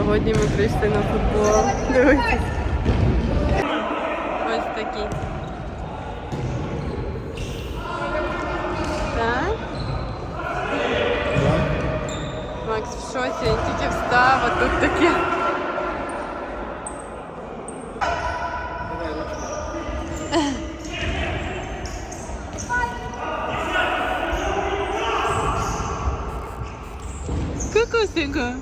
Сьогодні ми прийшли на футбол. Дивіться. Ось такі. Так? Макс в шоці, він тільки встав, а тут таке. Кукусенька.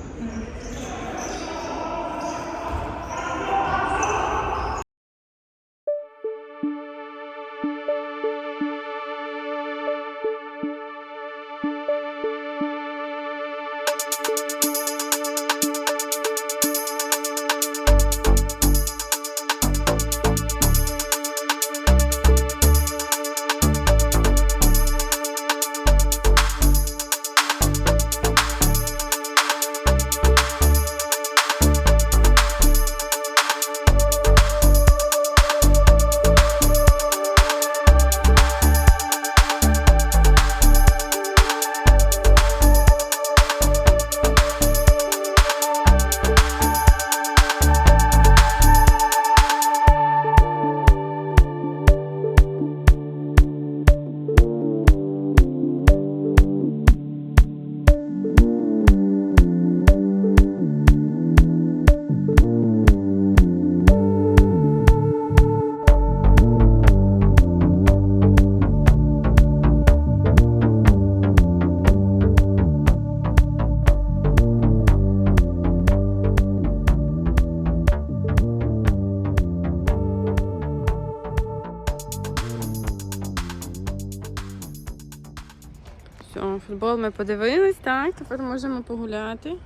Все, футбол ми подивились, так, тепер можемо погуляти.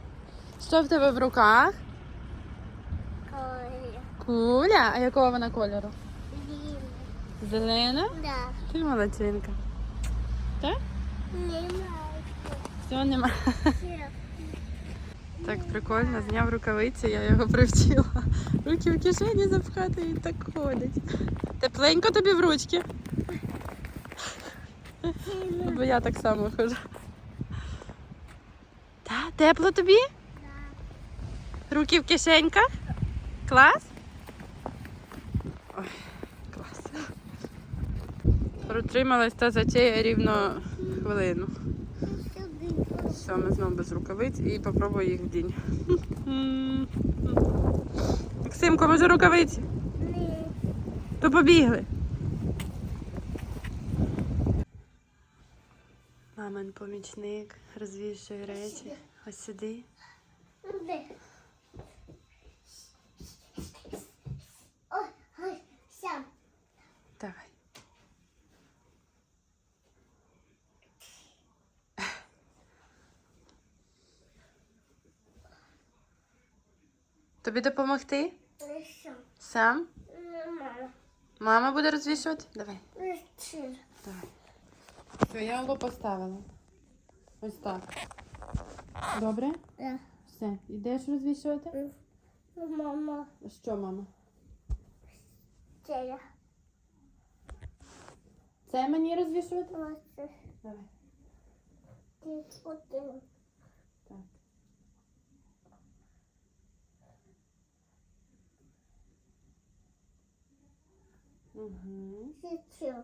Що в тебе в руках? Куля? А якого вона кольору? Зелена? Да. Ти молодчинка. Так? Немає. Все, нема. Ще. Так прикольно, зняв рукавиці, я його привчила. Руки в кишені запхати і так ходить. Тепленько тобі в ручки. Бо я так само ходжу. Та, тепло тобі? Руки в кишеньках? Клас? Ой, клас. Протрималась та затея рівно хвилину. Все, ми знову без рукавиць і попробую їх вдінь. Максимко, може рукавиці? Ні. То побігли. Мамин помічник розвішує речі. Ось сюди. Давай. Тобі допомогти? Сам? Мама буде розвішувати? Давай. Давай. Все, я його поставила. Ось так. Добре? Да. Все, йдеш розвішувати? Мама. Що, мама? Теля. Це мені розвішувати? Ось Давай. ти один. Так. Угу. Січу.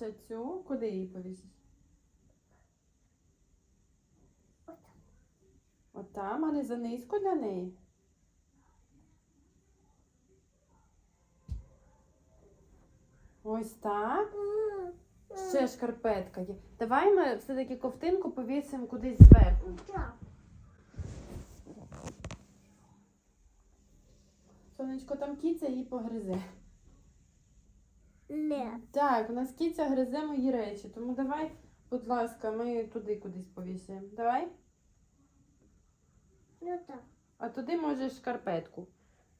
Ще цю? Куди її повісиш? Отам, а не занизько для неї. Ось так. Ще шкарпетка є. Давай ми все-таки ковтинку повісимо кудись зверху. Сонечко, там кіця її погризе. Так, у нас кіця гризе мої речі, тому давай, будь ласка, ми туди кудись повісимо. Давай. Ну так. А туди можеш шкарпетку.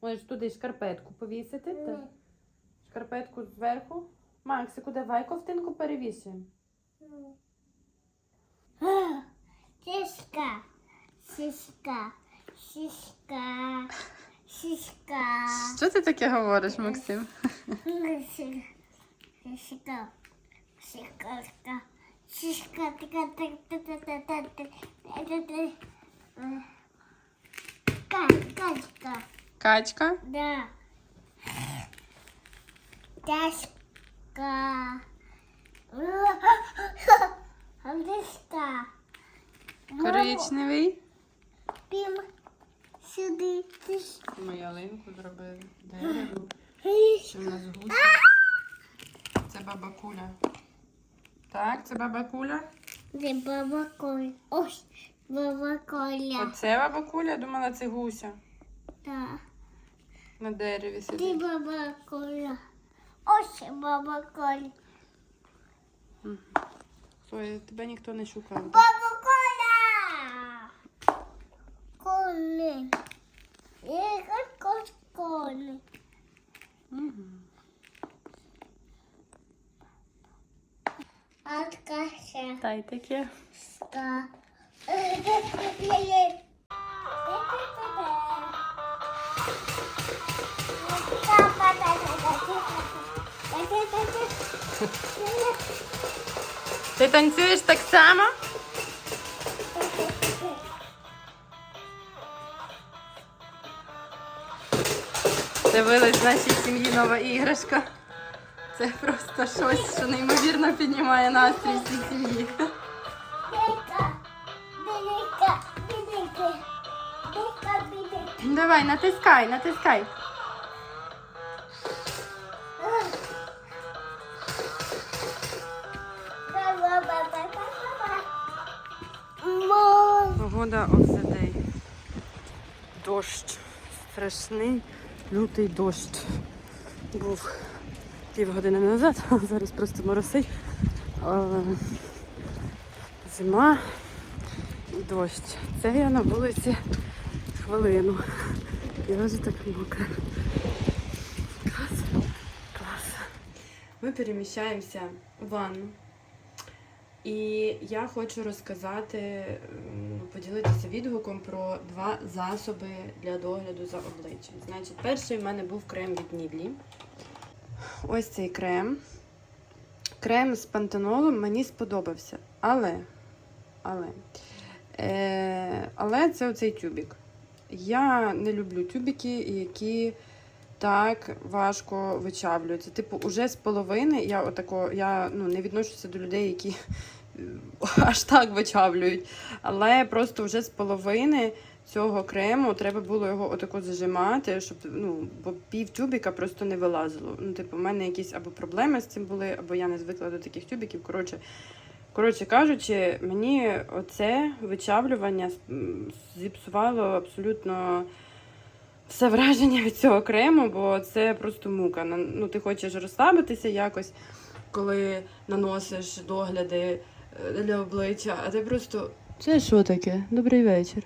Можеш туди шкарпетку повісити. Не. Та шкарпетку зверху. Максику, давай ковтинку перевісимо. Сіська. Сіська. Сіська. Сіська. Що ти таке говориш, Максим? Сіська. Так так Кай, кай. Качка. Да. Тяжка. Андиска. Коричневий. Пім сюди. Ми ялинку зробили. Дерево. Що в нас гуся? Це баба Куля. Так, це баба Куля. Де баба Коля. Ось баба Коля. Оце баба Куля, думала, це гуся. Так. На дереві Де сидить. баба Коля. Ось баба Коля. Ой, тебе ніхто не шукав. Баба Коля! Коля. Я хочу Коля. Откаша. Та й таке. Ти танцюєш так само? З'явилась в нашій сім'ї нова іграшка. Це просто щось, що неймовірно піднімає настрій всій сім'ї. Давай, натискай, натискай. Погода of. Дощ. Страшний лютий дощ. Був півгодини назад, зараз просто моросить. Зима і дощ. Це я на вулиці хвилину. І вже так мокро. Клас. Клас. Ми переміщаємося в ванну. І я хочу розказати, поділитися відгуком про два засоби для догляду за обличчям. Значить, перший в мене був крем від Нідлі. Ось цей крем. Крем з пантенолом мені сподобався. Але, але, е, але це оцей тюбік. Я не люблю тюбіки, які так важко вичавлюються. Типу, уже з половини я отако, я ну, не відношуся до людей, які аж так вичавлюють. Але просто вже з половини цього крему треба було його отако зажимати, щоб ну, бо пів тюбіка просто не вилазило. Ну, типу, в мене якісь або проблеми з цим були, або я не звикла до таких тюбіків. Коротше, коротше кажучи, мені оце вичавлювання зіпсувало абсолютно все враження від цього крему, бо це просто мука. Ну, ти хочеш розслабитися якось, коли наносиш догляди е, для обличчя, а ти просто. Це що таке? Добрий вечір.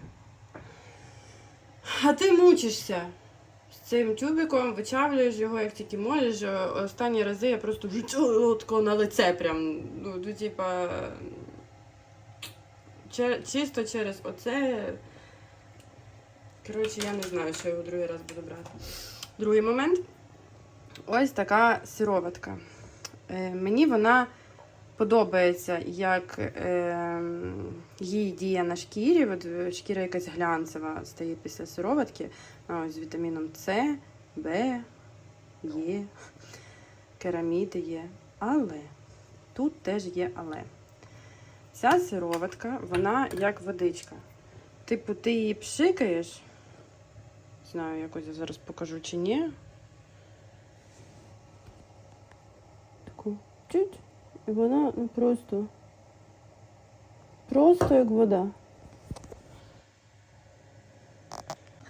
А ти мучишся з цим тюбиком, вичавлюєш його, як тільки можеш. Е, Останні рази я просто тако на лице прям. Ну, ну, типа. че- Чисто через оце. Коротше, я не знаю, що його другий раз буду брати. Другий момент. Ось така сироватка. Е, мені вона подобається, як е, її діє на шкірі. От е, шкіра якась глянцева стає після сироватки. З вітаміном С, Б, Є, кераміди є. Але тут теж є але. Ця сироватка, вона як водичка. Типу, ти її пшикаєш. Знаю, якось я зараз покажу чи ні. Таку чуть. І вона ну, просто. Просто як вода.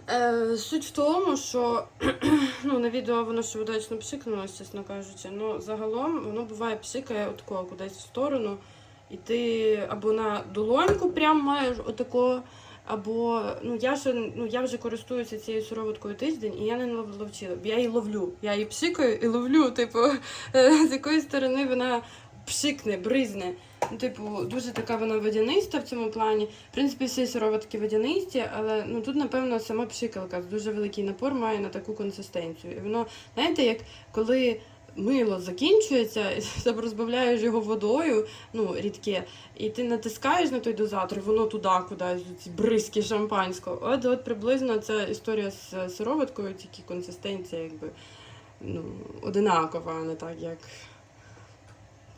Е, суть в тому, що ну, на відео воно ще удачно пшикнулося, чесно кажучи. Ну, загалом воно буває пшикає отако кудись в сторону. І ти або на долоньку прям маєш отако, або ну я ж ну я вже користуюся цією сироваткою тиждень, і я не ловчила. Я її ловлю. Я її пшикаю і ловлю. Типу, з якої сторони вона пшикне, бризне. Ну, типу, дуже така вона водяниста в цьому плані. В принципі, всі сироватки водянисті, але ну тут, напевно, сама пшикалка дуже великий напор має на таку консистенцію. І воно, знаєте, як коли мило закінчується, і ти розбавляєш його водою, ну, рідке, і ти натискаєш на той дозатор, воно туди кудись, ці бризки шампанського. От, от приблизно ця історія з сироваткою, тільки консистенція якби ну, одинакова, а не так, як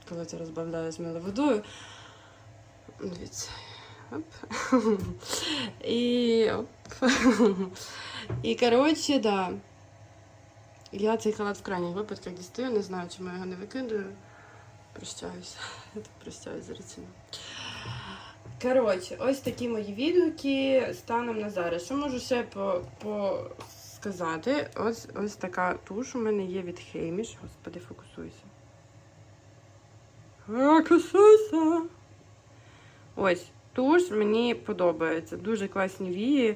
коли ти розбавляєш мило водою. Дивіться. Оп. І оп. І коротше, да. Я цей халат в крайніх випадках дістаю, не знаю, чому я його не викидаю. Прощаюся. Я так прощаюся з речами. Коротше, ось такі мої відгуки станом на зараз. Що можу ще по, по сказати? Ось, ось така туш у мене є від Хейміш. Господи, фокусуйся. Фокусуйся. Ось, туш мені подобається. Дуже класні вії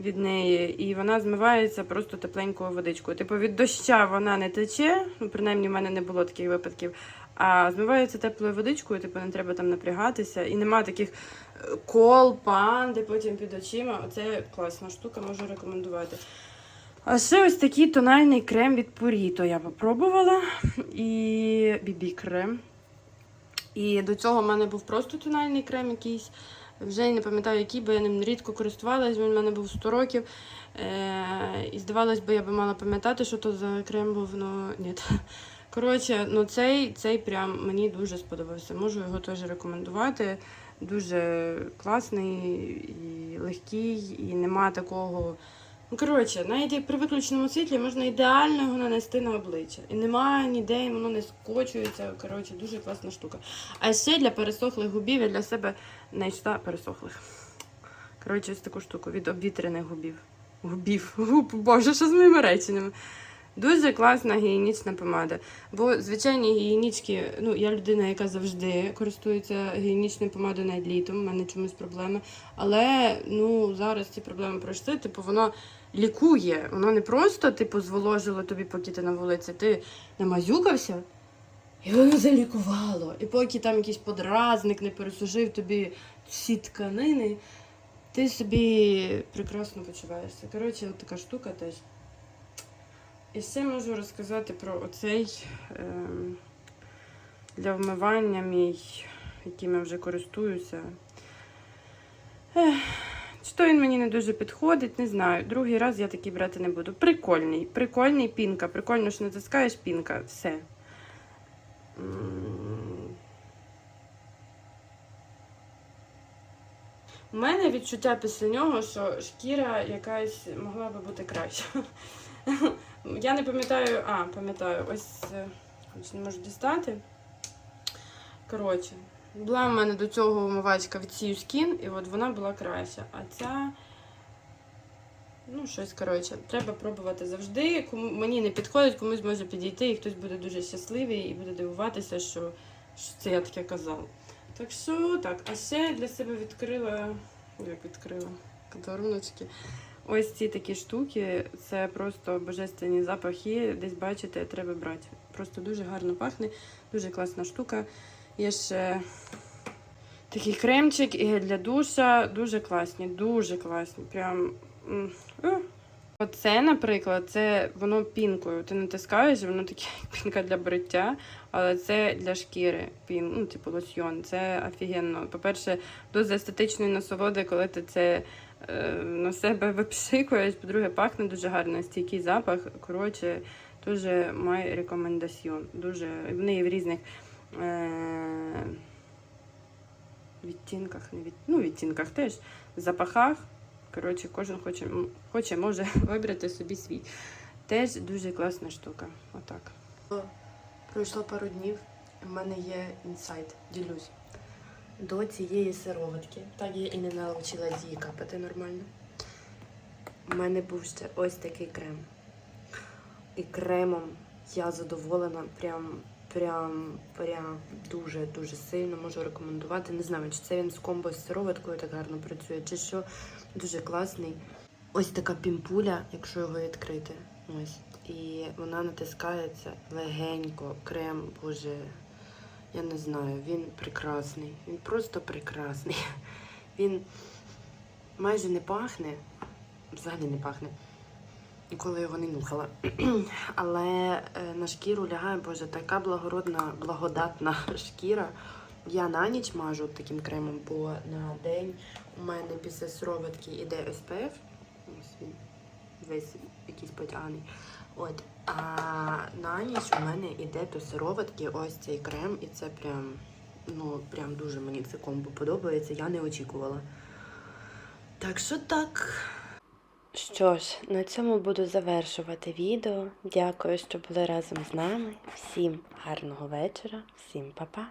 від неї, і вона змивається просто тепленькою водичкою. Типу від доща вона не тече, ну, принаймні в мене не було таких випадків. А змивається теплою водичкою, типу не треба там напрягатися. І нема таких е, кол, панди потім під очима. Оце класна штука, можу рекомендувати. А ще ось такий тональний крем від Purito я попробувала. І бібі-крем. І до цього в мене був просто тональний крем якийсь. Вже не пам'ятаю, який, бо я ним рідко користувалась, він в мене був 100 років. Е- і здавалось би, я би мала пам'ятати, що то за крем був, але ні. Коротше, ну цей, цей прям мені дуже сподобався. Можу його теж рекомендувати. Дуже класний і легкий, і нема такого. Ну, коротше, навіть при виключеному світлі можна ідеально його нанести на обличчя. І немає ніде, і воно не скочується. Коротше, дуже класна штука. А ще для пересохлих губів я для себе знайшла пересохлих. Коротше, ось таку штуку від обвітрених губів. Губів. Губ, боже, що з моїми реченнями. Дуже класна гігієнічна помада. Бо звичайні гігієнічки, ну я людина, яка завжди користується гігієнічною помадою навіть літом, в мене чомусь проблеми. Але ну зараз ці проблеми пройшли, типу, воно лікує. Воно не просто типу зволожило тобі, поки ти на вулиці. Ти намазюкався, і воно залікувало. І поки там якийсь подразник не пересушив тобі всі тканини, ти собі прекрасно почуваєшся. Коротше, от така штука теж. І ще можу розказати про оцей ем, для вмивання мій, яким я вже користуюся. Ех, чи то він мені не дуже підходить, не знаю. Другий раз я такий брати не буду. Прикольний, прикольний пінка. Прикольно, що натискаєш пінка. Все. У мене відчуття після нього, що шкіра якась могла би бути краща. Я не пам'ятаю, а, пам'ятаю, ось е, не можу дістати. Коротше, була в мене до цього умивачка від Sea Skin, і от вона була краща. А ця. Ну, щось, коротше, треба пробувати завжди. Кому мені не підходить, комусь може підійти, і хтось буде дуже щасливий і буде дивуватися, що, що це я таке казала. Так що так, а ще для себе відкрила. Як відкрила? Подаруночки. Ось ці такі штуки, це просто божественні запахи. Десь бачите, треба брати. Просто дуже гарно пахне, дуже класна штука. Є ще такий кремчик і для душа. Дуже класні, дуже класні. Прям. е. Оце, наприклад, це воно пінкою. Ти натискаєш, воно таке пінка для бриття, але це для шкіри. Пін, ну, типу лосьйон. Це офігенно. По-перше, дуже естетичної насолоди, коли ти це е, на себе випшикуєш. По-друге, пахне дуже гарно, стійкий запах. Коротше, дуже май рекомендаціон. Дуже в неї в різних е, відтінках, не від, ну, відтінках теж, запахах. Коротше, кожен хоче, хоче, може вибрати собі свій. Теж дуже класна штука. Отак. Пройшло пару днів, в мене є інсайт, ділюсь. До цієї сироватки. Так я і не навчилась її капати нормально. У мене був ще ось такий крем. І кремом я задоволена прям, прям, прям дуже-дуже сильно можу рекомендувати. Не знаю, чи це він з комбо з сироваткою так гарно працює, чи що. Дуже класний. Ось така пімпуля, якщо його відкрити. Ось. І вона натискається легенько, крем, боже. Я не знаю, він прекрасний. Він просто прекрасний. Він майже не пахне, взагалі не пахне. Коли його не нюхала. Але е, на шкіру лягає, боже, така благородна, благодатна шкіра. Я на ніч мажу таким кремом, бо на день у мене після сироватки іде SPF. Ось він весь якийсь потягний. От, а на ніч у мене іде до сироватки ось цей крем, і це прям, ну, прям дуже мені це комбо подобається. Я не очікувала. Так що так. Що ж, на цьому буду завершувати відео. Дякую, що були разом з нами. Всім гарного вечора, всім па-па.